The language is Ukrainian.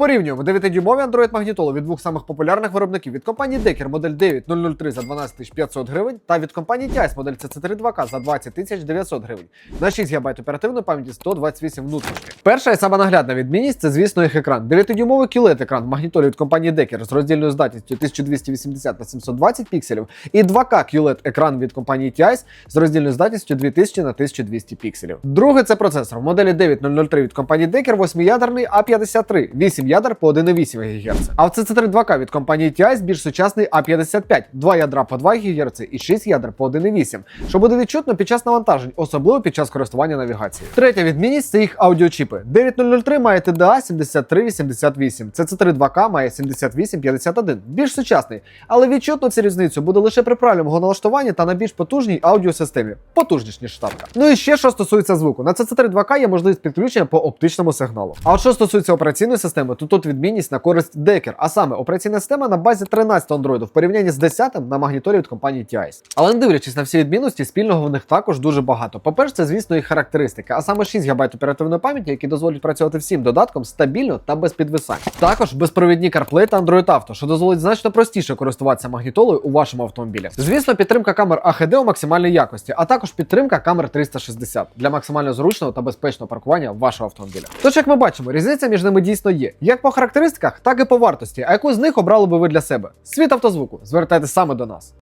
Порівнюємо 9-дюймові Android магнітолу від двох самих популярних виробників від компанії Decker модель 9003 за 12 500 гривень та від компанії TIS модель CC3 2K за 20 900 гривень. На 6 ГБ оперативної пам'яті 128 внутрішніх. Перша і сама наглядна відмінність це, звісно, їх екран. 9-дюймовий QLED екран в магнітолі від компанії Decker з роздільною здатністю 1280 на 720 пікселів і 2К QLED екран від компанії TIS з роздільною здатністю 2000 на 1200 пікселів. Другий це процесор в моделі 9003 від компанії Decker 8-ядерний A53, 8 ядер по 1,8 ГГц. А в CC3 2K від компанії TIS більш сучасний A55, 2 ядра по 2 ГГц і 6 ядер по 1,8, що буде відчутно під час навантажень, особливо під час користування навігацією. Третя відмінність це їх аудіочіпи. 9003 має TDA 7388, CC3 2K має 7851, більш сучасний, але відчутно цю різницю буде лише при правильному налаштуванні та на більш потужній аудіосистемі, потужніш ніж штатка. Ну і ще що стосується звуку, на CC3 2K є можливість підключення по оптичному сигналу. А от що стосується операційної системи, то тут відмінність на користь Decker, а саме операційна система на базі 13 Android в порівнянні з 10 на магніторі від компанії TIS. Але не дивлячись на всі відмінності, спільного в них також дуже багато. По-перше, це звісно їх характеристики, а саме 6 ГБ оперативної пам'яті, які дозволять працювати всім додатком стабільно та без підвисань. Також безпровідні CarPlay та Android Auto, що дозволить значно простіше користуватися магнітолою у вашому автомобілі. Звісно, підтримка камер AHD у максимальній якості, а також підтримка камер 360 для максимально зручного та безпечного паркування вашого автомобіля. Тож, як ми бачимо, різниця між ними дійсно є, як по характеристиках, так і по вартості. А яку з них обрали би ви для себе? Світ автозвуку, звертайтеся саме до нас.